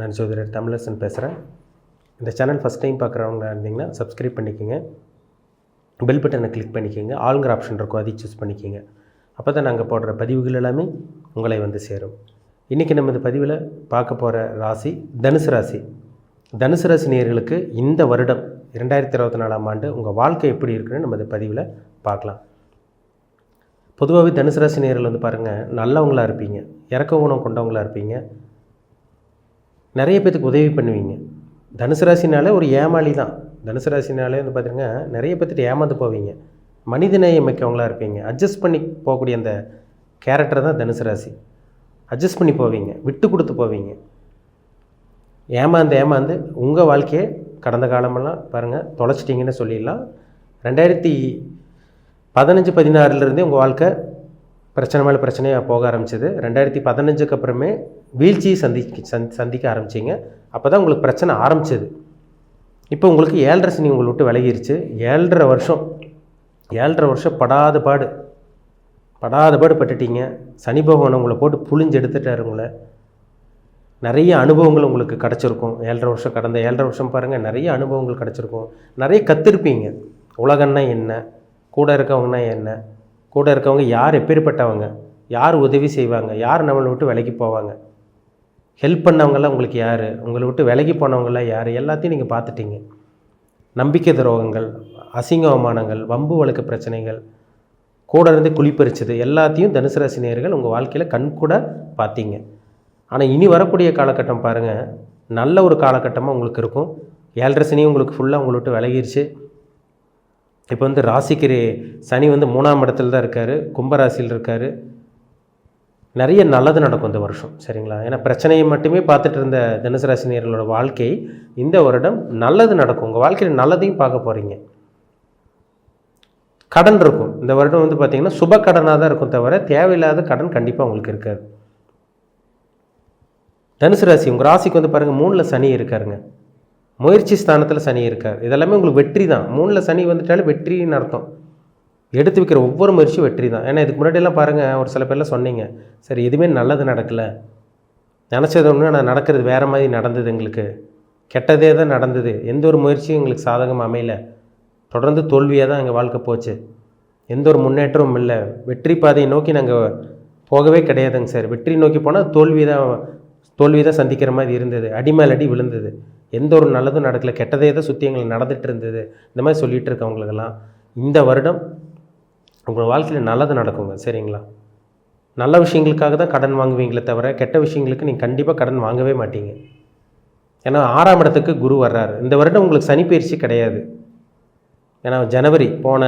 நான் சோதரர் தமிழரசன் பேசுகிறேன் இந்த சேனல் ஃபஸ்ட் டைம் பார்க்குறவங்க இருந்தீங்கன்னா சப்ஸ்கிரைப் பண்ணிக்கோங்க. பெல் பட்டனை கிளிக் பண்ணிக்கோங்க. ஆளுங்கிற ஆப்ஷன் இருக்கும் அதையும் சூஸ் பண்ணிக்கோங்க. அப்போ தான் நாங்கள் போடுற பதிவுகள் எல்லாமே உங்களை வந்து சேரும். இன்றைக்கி நம்ம இந்த பதிவில் பார்க்க போகிற ராசி தனுசு ராசி. தனுசு ராசி நேர்களுக்கு இந்த வருடம் இரண்டாயிரத்தி இருபத்தி நாலாம் ஆண்டு உங்கள் வாழ்க்கை எப்படி இருக்குன்னு நம்ம இந்த பதிவில் பார்க்கலாம். பொதுவாகவே தனுசு ராசி நேரில் வந்து பாருங்கள் நல்லவங்களாக இருப்பீங்க. இறக்க குணம் கொண்டவங்களாக இருப்பீங்க. நிறைய பேத்துக்கு உதவி பண்ணுவீங்க. தனுசு ராசினாலே ஒரு ஏமாளி தான். தனுசு ராசினாலே வந்து பார்த்திங்கன்னா நிறைய பேர்த்துட்டு ஏமாந்து போவீங்க. மனிதநேயம் மிக்கவங்களாக இருப்பீங்க. அட்ஜஸ்ட் பண்ணி போகக்கூடிய அந்த கேரக்டர் தான் தனுசு ராசி. அட்ஜஸ்ட் பண்ணி போவீங்க. விட்டு கொடுத்து போவீங்க. ஏமாந்து ஏமாந்து உங்கள் வாழ்க்கையை கடந்த காலமெல்லாம் பாருங்கள் தொலைச்சிட்டிங்கன்னு சொல்லிடலாம். ரெண்டாயிரத்தி பதினஞ்சு பதினாறுலேருந்தே உங்கள் வாழ்க்கை பிரச்சனை மேலே பிரச்சனையாக போக ஆரம்பிச்சது. ரெண்டாயிரத்தி பதினஞ்சுக்கு அப்புறமே வீழ்ச்சியை சந்திக்க சந் சந்திக்க ஆரம்பிச்சிங்க. அப்போ தான் உங்களுக்கு பிரச்சனை ஆரம்பிச்சது. இப்போ உங்களுக்கு ஏழரை சனி உங்களை விட்டு விலகிருச்சு. ஏழரை வருஷம் ஏழரை வருஷம் படாத பாடு படாத பாடு பட்டுட்டீங்க. சனி பகவான் உங்களை போட்டு புளிஞ்சு எடுத்துட்டாரு உங்களை. நிறைய அனுபவங்கள் உங்களுக்கு கிடச்சிருக்கும். ஏழரை வருஷம் கடந்த ஏழரை வருஷம் பாருங்கள் நிறைய அனுபவங்கள் கிடச்சிருக்கும். நிறைய கற்றுருப்பீங்க உலகன்னா என்ன? கூட இருக்கவங்கன்னா என்ன? கூட இருக்கவங்க யார் எப்பேற்பட்டவங்க யார் உதவி செய்வாங்க? யார் நம்மளை விட்டு விலகி போவாங்க? ஹெல்ப் பண்ணவங்கெல்லாம் உங்களுக்கு யார்? உங்களை விட்டு விலகி போனவங்களாம் யார்? எல்லாத்தையும் நீங்கள் பார்த்துட்டீங்க. நம்பிக்கை துரோகங்கள் அசிங்க அவமானங்கள் வம்பு வழக்கு பிரச்சனைகள் கூட இருந்து குளிப்பறிச்சது எல்லாத்தையும் தனுசு ராசி நேர்கள் உங்கள் வாழ்க்கையில் கண் கூட பார்த்தீங்க. ஆனால் இனி வரக்கூடிய காலகட்டம் பாருங்கள் நல்ல ஒரு காலகட்டமாக உங்களுக்கு இருக்கும். ஏழரை சனி உங்களுக்கு ஃபுல்லாக உங்களை விட்டு விலகிருச்சு. இப்போ வந்து ராசிக்கு சனி வந்து மூணாம் இடத்துல தான் இருக்கார் கும்பராசியில் இருக்கார். நிறைய நல்லது நடக்கும் இந்த வருஷம் சரிங்களா? ஏன்னா பிரச்சனையை மட்டுமே பார்த்துட்டு இருந்த தனுசு ராசினியர்களோட வாழ்க்கை இந்த வருடம் நல்லது நடக்கும். உங்கள் வாழ்க்கையில் நல்லதையும் பார்க்க போகிறீங்க கடன் இருக்கும். இந்த வருடம் வந்து பார்த்திங்கன்னா சுப கடனாக தான் இருக்கும் தவிர தேவையில்லாத கடன் கண்டிப்பாக உங்களுக்கு இருக்காது. தனுசு ராசி உங்கள் ராசிக்கு வந்து பாருங்கள் மூணில் சனி இருக்காருங்க. முயற்சி ஸ்தானத்தில் சனி இருக்கார். இதெல்லாமே உங்களுக்கு வெற்றி தான். மூணில் சனி வந்துட்டாலே வெற்றின்னு அர்த்தம். எடுத்து வைக்கிற ஒவ்வொரு முயற்சியும் வெற்றி தான். ஏன்னா இதுக்கு முன்னாடியெல்லாம் பாருங்கள் ஒரு சில பேர்லாம் சொன்னீங்க சரி எதுவுமே நல்லது நடக்கலை. நினச்சது ஒன்று நான் நடக்கிறது வேறு மாதிரி நடந்தது எங்களுக்கு. கெட்டதே தான் நடந்தது. எந்த ஒரு முயற்சியும் எங்களுக்கு சாதகம் அமையல. தொடர்ந்து தோல்வியாக தான் எங்கள் வாழ்க்கை போச்சு. எந்த ஒரு முன்னேற்றமும் இல்லை. வெற்றி பாதையை நோக்கி நாங்கள் போகவே கிடையாதுங்க சார். வெற்றி நோக்கி போனால் தோல்வி தான் தோல்வி தான் சந்திக்கிற மாதிரி இருந்தது. அடி அடி விழுந்தது. எந்த ஒரு நல்லதும் நடக்கலை கெட்டதே தான் சுற்றி எங்களுக்கு நடந்துகிட்டு இருந்தது. இந்த மாதிரி சொல்லிகிட்டு இருக்கவங்களுக்கெல்லாம் இந்த வருடம் உங்கள் வாழ்க்கையில் நல்லது நடக்குங்க சரிங்களா? நல்ல விஷயங்களுக்காக தான் கடன் வாங்குவீங்களே தவிர கெட்ட விஷயங்களுக்கு நீங்கள் கண்டிப்பாக கடன் வாங்கவே மாட்டீங்க. ஏன்னா ஆறாம் இடத்துக்கு குரு வர்றாரு. இந்த வருடம் உங்களுக்கு சனி பயிற்சி கிடையாது. ஏன்னா ஜனவரி போன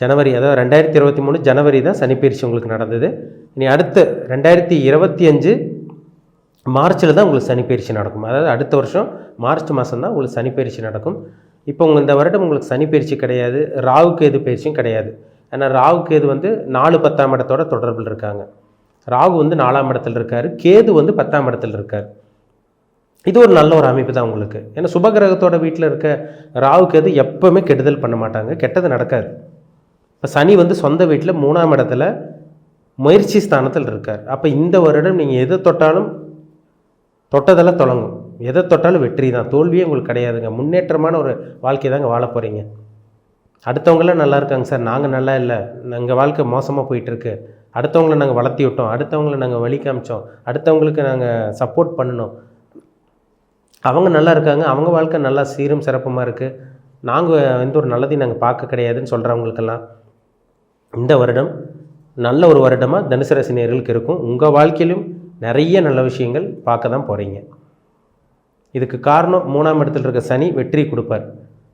ஜனவரி அதாவது ரெண்டாயிரத்தி இருபத்தி மூணு ஜனவரி தான் சனிப்பயிற்சி உங்களுக்கு நடந்தது. இனி அடுத்து ரெண்டாயிரத்தி இருபத்தி அஞ்சு மார்ச்சில் தான் உங்களுக்கு சனி பயிற்சி நடக்கும். அதாவது அடுத்த வருஷம் மார்ச் மாதம் தான் உங்களுக்கு சனிப்பயிற்சி நடக்கும். இப்போ உங்கள் இந்த வருடம் உங்களுக்கு சனி பயிற்சி கிடையாது ராகு கேது பயிற்சியும் கிடையாது. ஏன்னா ராகு கேது வந்து நாலு பத்தாம் இடத்தோட தொடர்பில் இருக்காங்க. ராகு வந்து நாலாம் இடத்துல இருக்கார் கேது வந்து பத்தாம் இடத்துல இருக்கார். இது ஒரு நல்ல ஒரு அமைப்பு தான் உங்களுக்கு. ஏன்னா சுபகிரகத்தோட வீட்டில் இருக்க ராகு கேது எப்போவுமே கெடுதல் பண்ண மாட்டாங்க கெட்டது நடக்காது. இப்போ சனி வந்து சொந்த வீட்டில் மூணாம் இடத்துல முயற்சி ஸ்தானத்தில் இருக்கார். அப்போ இந்த வருடம் நீங்கள் எதை தொட்டாலும் தொட்டதெல்லாம் தொடங்கும். எதை தொட்டாலும் வெற்றி தான். தோல்வியே உங்களுக்கு கிடையாதுங்க. முன்னேற்றமான ஒரு வாழ்க்கை தாங்க வாழ போகிறீங்க அடுத்தவங்களாம் நல்லா இருக்காங்க சார். நாங்கள் நல்லா இல்லை. எங்கள் வாழ்க்கை மோசமாக போயிட்டுருக்கு. அடுத்தவங்கள நாங்கள் வளர்த்தி விட்டோம். அடுத்தவங்கள நாங்கள் வழி காமிச்சோம். அடுத்தவங்களுக்கு நாங்கள் சப்போர்ட் பண்ணணும். அவங்க நல்லா இருக்காங்க. அவங்க வாழ்க்கை நல்லா சீரும் சிறப்புமாக இருக்குது நாங்கள் எந்த ஒரு நல்லதையும் நாங்கள் பார்க்க கிடையாதுன்னு சொல்கிறவங்களுக்கெல்லாம் இந்த வருடம் நல்ல ஒரு வருடமாக தனுசு ராசி இருக்கும். உங்கள் வாழ்க்கையிலும் நிறைய நல்ல விஷயங்கள் பார்க்க தான் போகிறீங்க இதுக்கு காரணம் மூணாம் இடத்துல இருக்க சனி வெற்றி கொடுப்பார்.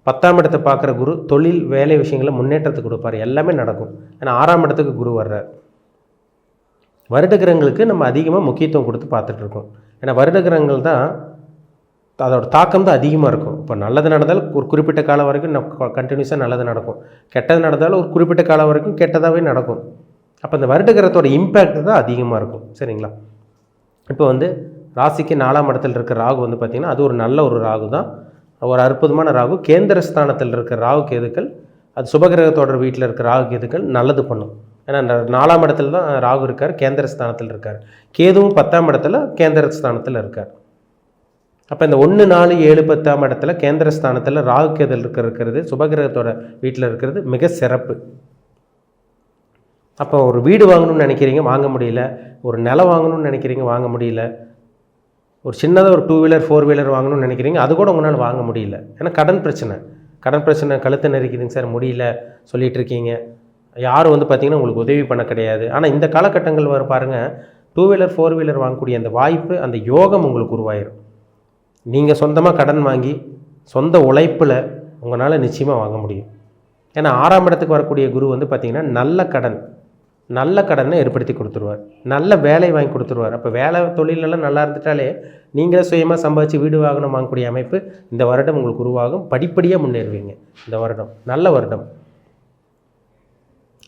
பத்தாம் இடத்தை பார்க்குற குரு தொழில் வேலை விஷயங்களை முன்னேற்றத்தை கொடுப்பார். எல்லாமே நடக்கும். ஏன்னா ஆறாம் இடத்துக்கு குரு வர்றார். வருடகிரகங்களுக்கு நம்ம அதிகமாக முக்கியத்துவம் கொடுத்து பார்த்துட்ருக்கோம் ஏன்னா வருடகிரகங்கள் தான் அதோட தாக்கம் தான் அதிகமாக இருக்கும். இப்போ நல்லது நடந்தாலும் ஒரு குறிப்பிட்ட காலம் வரைக்கும் நம்ம கண்டினியூஸாக நல்லது நடக்கும். கெட்டது நடந்தாலும் ஒரு குறிப்பிட்ட காலம் வரைக்கும் கெட்டதாகவே நடக்கும். அப்போ இந்த வருடகிரகத்தோட இம்பேக்ட் தான் அதிகமாக இருக்கும். சரிங்களா? இப்போ வந்து ராசிக்கு நாலாம் இடத்துல இருக்கிற ராகு வந்து பார்த்திங்கன்னா அது ஒரு நல்ல ஒரு ராகு தான். ஒரு அற்புதமான ராகு. கேந்திர ஸ்தானத்தில் ராகு கேதுக்கள் அது சுபகிரகத்தோட வீட்டில் இருக்கிற ராகு கேதுக்கள் நல்லது பண்ணும். ஏன்னா நாலாம் இடத்துல தான் ராகு இருக்கார் கேந்திர ஸ்தானத்தில் இருக்கார். கேதுவும் பத்தாம் இடத்துல கேந்திரஸ்தானத்தில் இருக்கார். அப்போ இந்த ஒன்று நாலு ஏழு பத்தாம் இடத்துல கேந்திர ஸ்தானத்தில் ராகு கேதல் இருக்கிற இருக்கிறது சுபகிரகத்தோட வீட்டில் இருக்கிறது மிக சிறப்பு. அப்போ ஒரு வீடு வாங்கணும்னு நினைக்கிறீங்க வாங்க முடியல. ஒரு நிலம் வாங்கணும்னு நினைக்கிறீங்க வாங்க முடியல. ஒரு சின்னதாக ஒரு டூ வீலர் ஃபோர் வீலர் வாங்கணும்னு நினைக்கிறீங்க அது கூட உங்களால் வாங்க முடியல. ஏன்னா கடன் பிரச்சனை. கடன் பிரச்சனை கழுத்தை நெருக்கிதுங்க சார் முடியல சொல்லிகிட்டு இருக்கீங்க. யாரும் வந்து பார்த்திங்கன்னா உங்களுக்கு உதவி பண்ண கிடையாது. ஆனால் இந்த காலகட்டங்கள் வர பாருங்கள் டூ வீலர் ஃபோர் வீலர் வாங்கக்கூடிய அந்த வாய்ப்பு அந்த யோகம் உங்களுக்கு உருவாயிரும். நீங்கள் சொந்தமாக கடன் வாங்கி சொந்த உழைப்பில் உங்களால் நிச்சயமாக வாங்க முடியும். ஏன்னா ஆறாம் இடத்துக்கு வரக்கூடிய குரு வந்து பார்த்திங்கன்னா நல்ல கடன். நல்ல கடனை ஏற்படுத்தி கொடுத்துருவார். நல்ல வேலை வாங்கி கொடுத்துருவார். அப்போ வேலை தொழிலெல்லாம் நல்லா இருந்துட்டாலே நீங்களே சுயமாக சம்பாதிச்சு வீடு வாகனம் வாங்கக்கூடிய அமைப்பு இந்த வருடம் உங்களுக்கு உருவாகும். படிப்படியாக முன்னேறுவீங்க. இந்த வருடம் நல்ல வருடம்.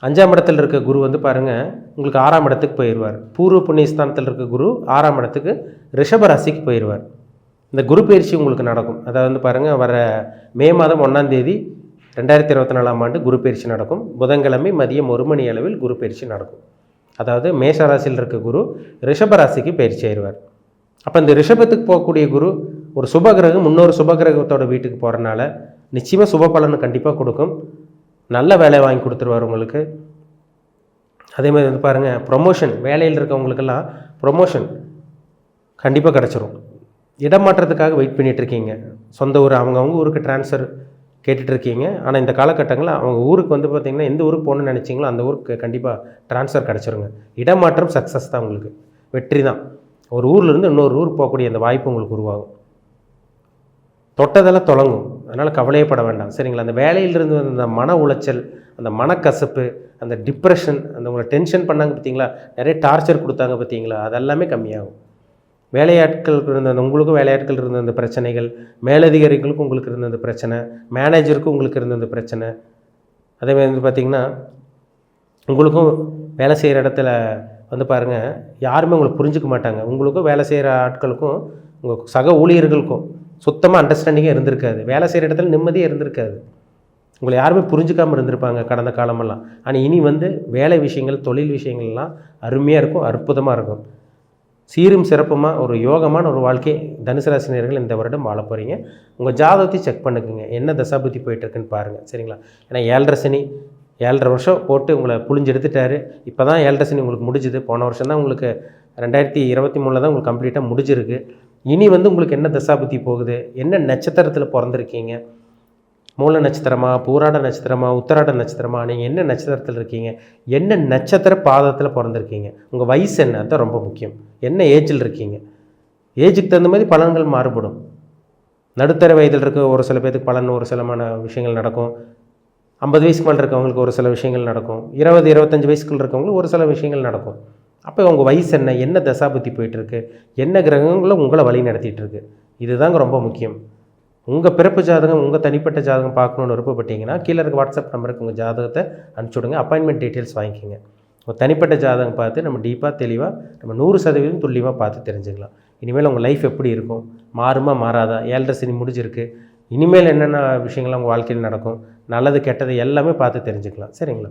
அஞ்சாம் இடத்தில் இருக்க குரு வந்து பாருங்கள் உங்களுக்கு ஆறாம் இடத்துக்கு போயிடுவார் பூர்வ புண்ணியஸ்தானத்தில் இருக்க குரு ஆறாம் இடத்துக்கு ரிஷபராசிக்கு போயிடுவார் இந்த குரு பயிற்சி உங்களுக்கு நடக்கும். அதாவது வந்து பாருங்கள் வர மே மாதம் ஒன்றாம் தேதி ரெண்டாயிரத்தி இருபத்தி நாலாம் ஆண்டு குரு பயிற்சி நடக்கும். புதன்கிழமை மதியம் ஒரு மணி அளவில் குரு பயிற்சி நடக்கும். அதாவது மேஷராசியில் இருக்க குரு ரிஷபராசிக்கு பயிற்சி ஆயிடுவார். அப்போ இந்த ரிஷபத்துக்கு போகக்கூடிய குரு ஒரு சுபகிரகம் இன்னொரு சுபகிரகத்தோட வீட்டுக்கு போகிறனால நிச்சயமாக சுப பலன் கண்டிப்பாக கொடுக்கும். நல்ல வேலை வாங்கி கொடுத்துருவார் உங்களுக்கு. அதே மாதிரி வந்து பாருங்கள் ப்ரொமோஷன் வேலையில் இருக்கவங்களுக்கெல்லாம் ப்ரொமோஷன் கண்டிப்பாக கிடச்சிரும். இடமாற்றத்துக்காக வெயிட் பண்ணிகிட்ருக்கீங்க சொந்த ஊர் அவங்கவுங்க ஊருக்கு ட்ரான்ஸ்ஃபர் கேட்டுட்ருக்கீங்க. ஆனால் இந்த காலகட்டங்களில் அவங்க ஊருக்கு வந்து பார்த்திங்கன்னா எந்த ஊருக்கு போகணும்னு நினச்சிங்களோ அந்த ஊருக்கு கண்டிப்பாக ட்ரான்ஸ்ஃபர் கிடச்சிருங்க. இடமாற்றம் சக்ஸஸ் தான் உங்களுக்கு. வெற்றி தான். ஒரு ஊர்லேருந்து இன்னொரு ஊருக்கு போகக்கூடிய அந்த வாய்ப்பு உங்களுக்கு உருவாகும். தொட்டதெல்லாம் தொடங்கும். அதனால் கவலையப்பட வேண்டாம். சரிங்களா? அந்த வேலையிலிருந்து வந்த அந்த மன உளைச்சல் அந்த மனக்கசப்பு அந்த டிப்ரெஷன் அந்த உங்களை டென்ஷன் பண்ணாங்க பார்த்தீங்களா நிறைய டார்ச்சர் கொடுத்தாங்க பார்த்தீங்களா அதெல்லாமே கம்மியாகும். வேலையாட்களுக்கு இருந்த அந்த உங்களுக்கும் வேலையாட்கள் இருந்த அந்த பிரச்சனைகள் மேலதிகாரிகளுக்கும் உங்களுக்கு இருந்த அந்த பிரச்சனை மேனேஜருக்கும் உங்களுக்கு இருந்த அந்த பிரச்சனை. அதே மாதிரி வந்து பார்த்திங்கன்னா உங்களுக்கும் வேலை செய்கிற இடத்துல வந்து பாருங்கள் யாருமே உங்களை புரிஞ்சுக்க மாட்டாங்க. உங்களுக்கும் வேலை செய்கிற ஆட்களுக்கும் உங்கள் சக ஊழியர்களுக்கும் சுத்தமாக அண்டர்ஸ்டாண்டிங்கே இருந்திருக்காது. வேலை செய்கிற இடத்துல நிம்மதியே இருந்திருக்காது. உங்களை யாருமே புரிஞ்சுக்காமல் இருந்திருப்பாங்க கடந்த காலமெல்லாம். ஆனால் இனி வந்து வேலை விஷயங்கள் தொழில் விஷயங்கள்லாம் அருமையாக இருக்கும் அற்புதமாக இருக்கும். சீரும் சிறப்புமாக ஒரு யோகமான ஒரு வாழ்க்கை தனுசு ராசினியர்கள் இந்த வருடம் வாழ போகிறீங்க உங்கள் ஜாதகத்தை செக் பண்ணுக்குங்க. என்ன தசாபுத்தி போயிட்டுருக்குன்னு பாருங்கள் சரிங்களா? ஏன்னா ஏழரை சனி ஏழரை வருஷம் போட்டு உங்களை புழிஞ்சு எடுத்துட்டாரு இப்போ தான் ஏழரை சனி உங்களுக்கு முடிஞ்சுது. போன வருஷம் தான் உங்களுக்கு ரெண்டாயிரத்தி இருபத்தி மூணில் தான் உங்களுக்கு கம்ப்ளீட்டாக முடிஞ்சிருக்கு. இனி வந்து உங்களுக்கு என்ன தசாபுத்தி போகுது? என்ன நட்சத்திரத்தில் பிறந்திருக்கீங்க? மூல நட்சத்திரமா பூராட நட்சத்திரமா உத்தராட நட்சத்திரமா நீங்கள் என்ன நட்சத்திரத்தில் இருக்கீங்க? என்ன நட்சத்திர பாதத்தில் பிறந்திருக்கீங்க? உங்கள் வயசு என்ன? தான் ரொம்ப முக்கியம். என்ன ஏஜில் இருக்கீங்க? ஏஜுக்கு தகுந்த மாதிரி பலன்கள் மாறுபடும். நடுத்தர வயதில் இருக்க ஒரு சில பேருக்கு பலன் ஒரு சிலமான விஷயங்கள் நடக்கும். ஐம்பது வயசுக்கு மேலே இருக்கவங்களுக்கு ஒரு சில விஷயங்கள் நடக்கும். இருபது இருபத்தஞ்சி வயசுக்குள்ள இருக்கவங்களுக்கு ஒரு சில விஷயங்கள் நடக்கும். அப்போ உங்கள் வயசு என்ன? என்ன தசாபுத்தி போயிட்டுருக்கு என்ன கிரகங்களும் உங்களை வழி நடத்திட்டுருக்கு இதுதாங்க ரொம்ப முக்கியம். உங்கள் பிறப்பு ஜாதகம் உங்கள் தனிப்பட்ட ஜாதகம் பார்க்கணுன்னு விருப்பப்பட்டீங்கன்னா கீழே இருக்க வாட்ஸ்அப் நம்பருக்கு உங்கள் ஜாதகத்தை அனுப்பிச்சி விடுங்க அப்பாயின்மெண்ட் டீட்டெயில்ஸ் வாங்கிக்கோங்க. உங்கள் தனிப்பட்ட ஜாதகம் பார்த்து நம்ம டீப்பாக தெளிவாக நம்ம நூறு சதவீதம் துல்லியமாக பார்த்து தெரிஞ்சுக்கலாம். இனிமேல் உங்கள் லைஃப் எப்படி இருக்கும்? மாறுமா மாறாதா? ஏழரை சனி முடிஞ்சிருக்கு. இனிமேல் என்னென்ன விஷயங்கள்லாம் உங்கள் வாழ்க்கையில் நடக்கும்? நல்லது கெட்டது எல்லாமே பார்த்து தெரிஞ்சுக்கலாம். சரிங்களா?